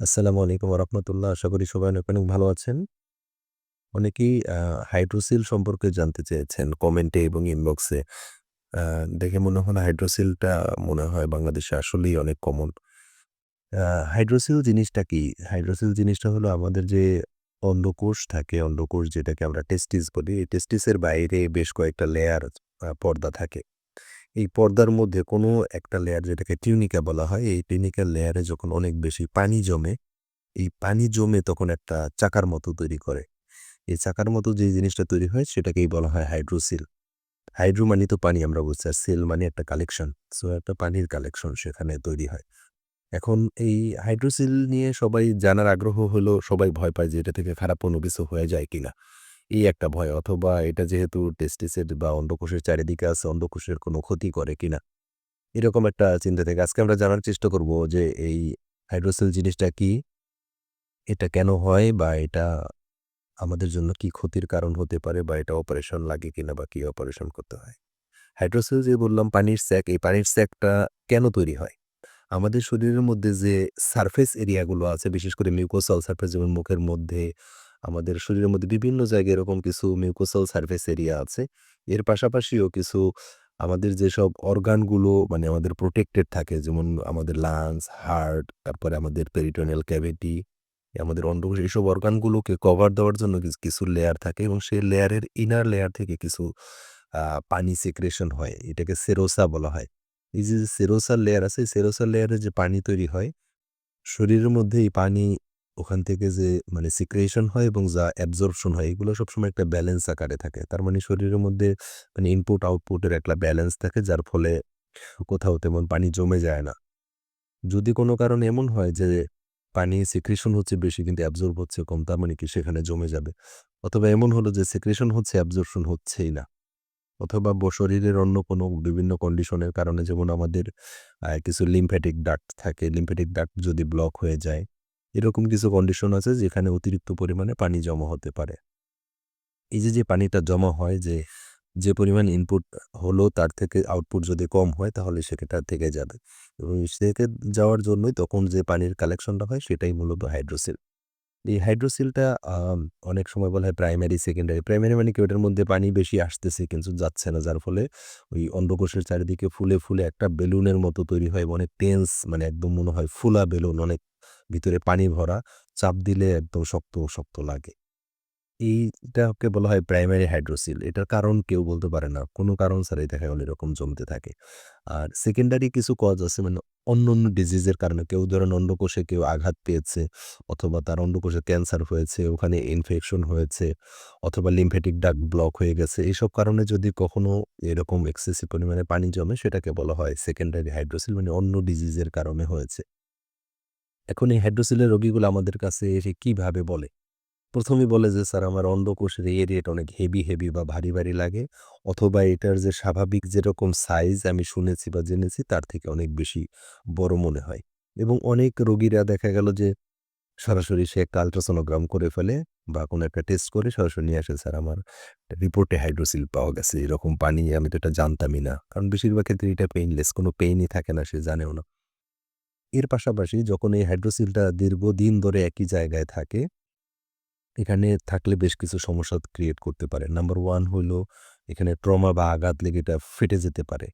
আসসালামু আলাইকুম রহমতুল্লাহ আশা করি সবাই অনেক অনেক ভালো আছেন। অনেকেই হাইড্রোসিল সম্পর্কে জানতে চেয়েছেন কমেন্টে এবং ইনবক্সে। দেখে মনে হলো হাইড্রোসিলটা মনে হয় বাংলাদেশে আসলেই অনেক কমন। হাইড্রোসিল জিনিসটা কি? হাইড্রোসিল জিনিসটা হলো আমাদের যে অন্ধকোষ থাকে, অন্ধকোষ যেটাকে আমরা টেস্টিস বলি, এই টেস্টিসের বাইরে বেশ কয়েকটা লেয়ার পর্দা থাকে। এই পর্দার মধ্যে কোনো একটা লেয়ার যেটাকে টিউনিকা বলা হয়, এই টিউনিকার লেয়ারে যখন অনেক বেশি পানি জমে, এই পানি জমে তখন একটা চাকার মতো তৈরি করে। এই চাকার মতো যে জিনিসটা তৈরি হয় সেটাকেই বলা হয় হাইড্রোসিল হাইড্রো মানে তো পানি আমরা বুঝছি আর সেল মানে একটা কালেকশন সো একটা পানির কালেকশন সেখানে তৈরি হয়। এখন এই হাইড্রোসিল নিয়ে সবাই জানার আগ্রহ হলো, সবাই ভয় পায় যে এটা থেকে খারাপ কোনো কিছু হয়ে যায় কিনা। এই একটা ভয়। অথবা এটা যেহেতু টেস্টিসের বা অন্ডকোষের চারিদিকে আছে, অন্ডকোষের কোনো ক্ষতি করে কিনা? এরকম একটা চিন্তা থেকে আজকে আমরা জানার চেষ্টা করব যে, এই হাইড্রোসেল জিনিসটা কি? এটা কেন হয়? বা এটা আমাদের জন্য কি ক্ষতির কারণ হতে পারে? বা এটা অপারেশন লাগে কিনা? বা কি অপারেশন করতে হয়? হাইড্রোসেল যে বললাম, পানির স্যাক এই পানির স্যাকটা কেন তৈরি হয়? আমাদের শরীরের মধ্যে যে সারফেস এরিয়াগুলো আছে, বিশেষ করে মিউকোসাল সারফেস যেমন মুখের মধ্যে আমাদের শরীরের মধ্যে বিভিন্ন জায়গায় এরকম কিছু মিউকোসাল সারফেস এরিয়া আছে। এর পাশাপাশিও কিছু আমাদের যেসব অর্গানগুলো মানে আমাদের প্রোটেক্টেড থাকে, যেমন আমাদের লাংস হার্ট তারপরে আমাদের পেরিটোনিয়াল ক্যাভিটি আমাদের অন্ডকোষ এইসব অর্গানগুলোকে কভার দেওয়ার জন্য কিছু লেয়ার থাকে এবং সেই লেয়ারের ইনার লেয়ার থেকে কিছু পানি সিক্রেশন হয়। এটাকে সেরোসা বলা হয়। এই যে সেরোসার লেয়ার আছে সেরোসার লেয়ারে যে পানি তৈরি হয়, শরীরের মধ্যে এই পানি ওখান থেকে যে মানে সিক্রেশন হয় এবং যা অ্যাবজর্পশন হয়, এগুলো সবসময় একটা ব্যালেন্স আকারে থাকে। তার মানে শরীরের মধ্যে মানে ইনপুট আউটপুটের একটা ব্যালেন্স থাকে, যার ফলে কোথাও তেমন পানি জমে যায় না। যদি কোনো কারণে এমন হয় যে পানি সিক্রেশন হচ্ছে বেশি কিন্তু অ্যাবজর্ব হচ্ছে কম, তার মানে কি সেখানে জমে যাবে? অথবা এমন হলো যে সিক্রেশন হচ্ছে অ্যাবজর্পশন হচ্ছেই না। অথবা শরীরের অন্য কোনো বিভিন্ন কন্ডিশনের কারণে, যেমন আমাদের কিছু লিম্ফ্যাটিক ডাক্ট থাকে লিম্ফ্যাটিক ডাক্ট যদি ব্লক হয়ে যায় এরকম কিছু কন্ডিশন আছে যেখানে অতিরিক্ত পরিমাণে পানি জমা হতে পারে। এই যে যে পানিটা জমা হয়, যে যে পরিমাণ ইনপুট হলো তার থেকে আউটপুট যদি কম হয় তাহলে সেটা থেকে যাবে। এবং সেকে যাওয়ার জন্যই তখন যে পানির কালেকশনটা হয় সেটাই মূলত হাইড্রোসিল এই হাইড্রোসিলটা অনেক সময় বলা হয় প্রাইমারি সেকেন্ডারি প্রাইমারি মানে কি ওটার মধ্যে পানি বেশি আসতেছে কিন্তু যাচ্ছে না। যার ফলে ওই অন্ডকোষের চারিদিকে ফুলে ফুলে একটা বেলুনের মতো তৈরি হয় অনেক টেন্স মানে একদম মনে হয় ফুলা বেলুন, অনেক ভিতরে পানি ভরা, চাপ দিলে একদম শক্ত শক্ত লাগে। এইটাকে বলা হয় প্রাইমারি হাইড্রোসিল এটার কারণ কেউ বলতে পারে না। কোনো কারণ ছাড়াই দেখা গেল এরকম জমতে থাকে। আর সেকেন্ডারি কিছু কজ আছে মানে অন্য অন্য ডিজিজের কারণে। কেউ ধরেন অন্ডকোষে কেউ আঘাত পেয়েছে, অথবা তার অন্ডকোষে ক্যান্সার হয়েছে, ওখানে ইনফেকশন হয়েছে, অথবা লিম্ফেটিক ডাক ব্লক হয়ে গেছে। এইসব কারণে যদি কখনো এরকম এক্সেসিভ পরিমাণে পানি জমে, সেটাকে বলা হয় সেকেন্ডারি হাইড্রোসিল মানে অন্য ডিজিজের কারণে হয়েছে। এখন এই হাইড্রোসিলের রোগীগুলো আমাদের কাছে এসে কীভাবে বলে? প্রথমেই বলে যে, স্যার, আমার অন্ডকোষের এই এরিয়াটা অনেক হেভি হেভি বা ভারী ভারী লাগে। অথবা এটার যে স্বাভাবিক যেরকম সাইজ আমি শুনেছি বা জেনেছি, তার থেকে অনেক বেশি বড় মনে হয়। এবং অনেক রোগীরা দেখা গেল যে, সরাসরি সে একটা আলট্রাসোনোগ্রাম করে ফেলে বা কোনো একটা টেস্ট করে সরাসরি নিয়ে আসে, স্যার, আমার রিপোর্টে হাইড্রোসিল পাওয়া গেছে। এরকম পানি আমি তো এটা জানতামই না। কারণ বেশিরভাগ ক্ষেত্রে এটা পেইনলেস কোনো পেইনই থাকে না, সে জানেও না। এর পাশাপাশি যখন এই হাইড্রোসিলটা দীর্ঘদিন ধরে একই জায়গায় থাকে, এখানে থাকলে বেশ কিছু সমস্যা ক্রিয়েট করতে পারে। নাম্বার ওয়ান হলো এখানে ট্রমা বা আঘাত লেগে এটা ফেটে যেতে পারে।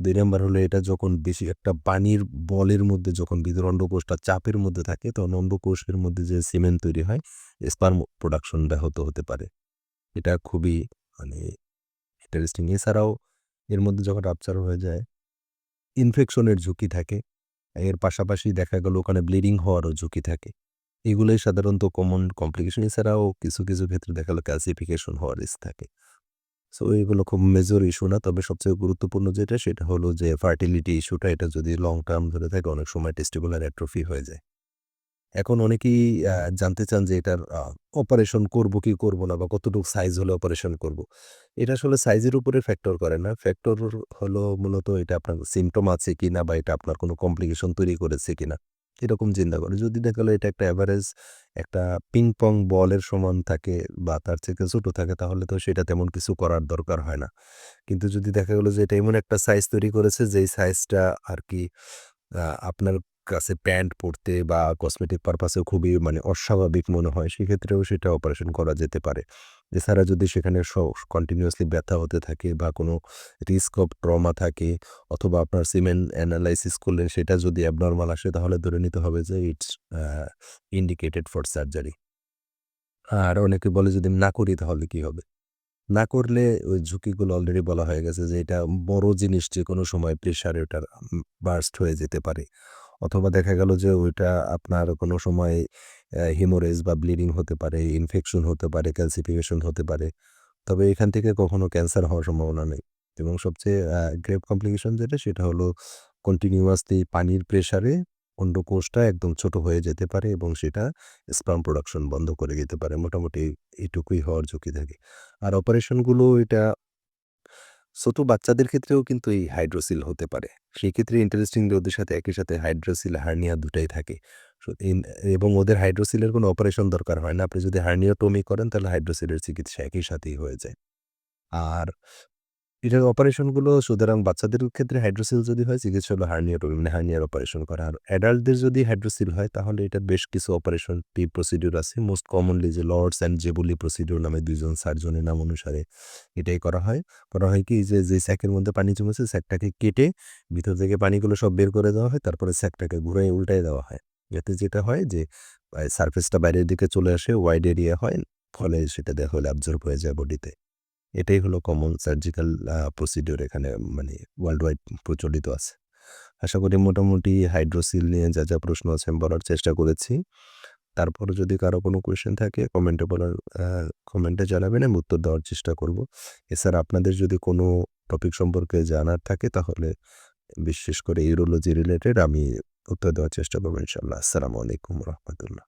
দুই নাম্বার হলো, এটা যখন বেশি একটা পানির বলের মধ্যে যখন ভিতর অন্ডকোষটা চাপের মধ্যে থাকে, তখন অন্ডকোষের মধ্যে যে সিমেন্ট তৈরি হয় স্পার্ম প্রোডাকশন ব্যাহত হতে পারে। এটা খুবই মানে ইন্টারেস্টিং এছাড়াও এর মধ্যে যখন আপচার হয়ে যায় ইনফেকশনের ঝুঁকি থাকে। এর পাশাপাশি দেখা গেল ওখানে ব্লিডিং হওয়ারও ঝুঁকি থাকে। এগুলোই সাধারণত কমন কমপ্লিকেশন এছাড়াও কিছু কিছু ক্ষেত্রে দেখা গেল ক্যালসিফিকেশন হওয়ার রিস্ক থাকে। সো এগুলো খুব মেজর ইস্যু না, তবে সবচেয়ে গুরুত্বপূর্ণ যেটা, সেটা হলো যে ফার্টিলিটি ইস্যুটা এটা যদি লং টার্ম ধরে থাকে, অনেক সময় টেস্টিকুলার অ্যাট্রফি হয়ে যায়। এখন অনেকেই জানতে চান যে এটার অপারেশন করব কি করব না বা কতটুকু সাইজ হলে অপারেশন করব। এটা আসলে সাইজের উপরে ফ্যাক্টর করে না। ফ্যাক্টর হলো মূলত এটা আপনার সিমটম আছে কি না বা এটা আপনার কোনো কমপ্লিকেশন তৈরি করেছে কিনা। এরকম চিন্তা করে। যদি দেখা গেলো এটা একটা অ্যাভারেজ একটা পিং পং বলের সমান থাকে বা তার থেকে ছোটো থাকে, তাহলে তো সেটা তেমন কিছু করার দরকার হয় না। কিন্তু যদি দেখা গেলো যে এটা এমন একটা সাইজ তৈরি করেছে, যেই সাইজটা আর কি আপনার কাছে প্যান্ট পরতে বা কসমেটিক পারপাসে খুবই মানে অস্বাভাবিক মনে হয়, সেক্ষেত্রেও সেটা অপারেশন করা যেতে পারে। এছাড়া যদি সেখানে কন্টিনিউয়াসলি ব্যথা হতে থাকে বা কোনো রিস্ক অফ ট্রমা থাকে অথবা আপনার সিমেন্ট অ্যানালাইসিস করলেন সেটা যদি অ্যাবনর্মাল আসে তাহলে ধরে নিতে হবে যে ইটস ইন্ডিকেটেড ফর সার্জারি আর অনেকে বলে যদি না করি তাহলে কি হবে? না করলে ওই ঝুঁকিগুলো অলরেডি বলা হয়ে গেছে যে এটা বড় জিনিস যে কোনো সময় প্রেশারে ওটার বার্স্ট হয়ে যেতে পারে। অথবা দেখা গেল যে ওইটা আপনার কোনো সময় হিমোরেজ বা ব্লিডিং হতে পারে ইনফেকশন হতে পারে ক্যালসিফিকেশন হতে পারে। তবে এখান থেকে কখনো ক্যান্সার হওয়ার সম্ভাবনা নেই। এবং সবচেয়ে গ্রেভ কমপ্লিকেশন যেটা, সেটা হলো কন্টিনিউয়াসলি পানির প্রেশারে অন্ডকোষটা একদম ছোট হয়ে যেতে পারে এবং সেটা স্পাম প্রোডাকশন বন্ধ করে দিতে পারে। মোটামুটি এটুকুই হওয়ার ঝুঁকি থাকে। আর অপারেশনগুলো এটা ছোট বাচ্চাদের ক্ষেত্রেও কিন্তু এই হাইড্রোসিল হতে পারে। সেক্ষেত্রে ইন্টারেস্টিং ওদের সাথে একই সাথে হাইড্রোসিল, হার্নিয়া দুটাই থাকে। এবং ওদের হাইড্রোসিলের কোনো অপারেশন দরকার হয় না। আপনি যদি হার্নিওটমি করেন, তাহলে হাইড্রোসিলের চিকিৎসা একই সাথেই হয়ে যায়। আর এটার অপারেশনগুলো সুতরাং বাচ্চাদের ক্ষেত্রে হাইড্রোসিল যদি হয়, চিকিৎসা হলো হার্নিয়াটমি মানে হার্নিয়ার অপারেশন করা। আর অ্যাডাল্টদের যদি হাইড্রোসিল হয়, তাহলে এটার বেশ কিছু অপারেশন প্রসিডিউর আছে। মোস্ট কমনলি যে লর্ডস অ্যান্ড জেবুলি প্রসিডিউর নামে দুইজন সার্জনের নাম অনুসারে এটাই করা হয়। করা হয় কি যে যে স্যাকের মধ্যে পানি জমেছে স্যাকটাকে কেটে ভিতর থেকে পানিগুলো সব বের করে দেওয়া হয়, তারপরে স্যাকটাকে ঘুরে উল্টাই দেওয়া হয়। এতে যেটা হয় যে সারফেসটা বাইরের দিকে চলে আসে ওয়াইড এরিয়া হয়, ফলে সেটা দেখা হলে অ্যাবজর্ব হয়ে যায় বডিতে এটাই হলো কমন সার্জিক্যাল প্রসিডিওর এখানে মানে ওয়ার্ল্ড ওয়াইড প্রচলিত আছে। আশা করি মোটামুটি হাইড্রোসিল নিয়ে যা যা প্রশ্ন আছে আমি বলার চেষ্টা করেছি। তারপর যদি কারও কোনো কোয়েশ্চেন থাকে কমেন্টে বলার কমেন্টে জানাবেন, আমি উত্তর দেওয়ার চেষ্টা করব। এছাড়া আপনাদের যদি কোনো টপিক সম্পর্কে জানার থাকে, তাহলে বিশেষ করে ইউরোলজি রিলেটেড আমি উত্তর দেওয়ার চেষ্টা করব ইনশাল্লাহ আসসালামু আলাইকুম রহমতুল্লাহ।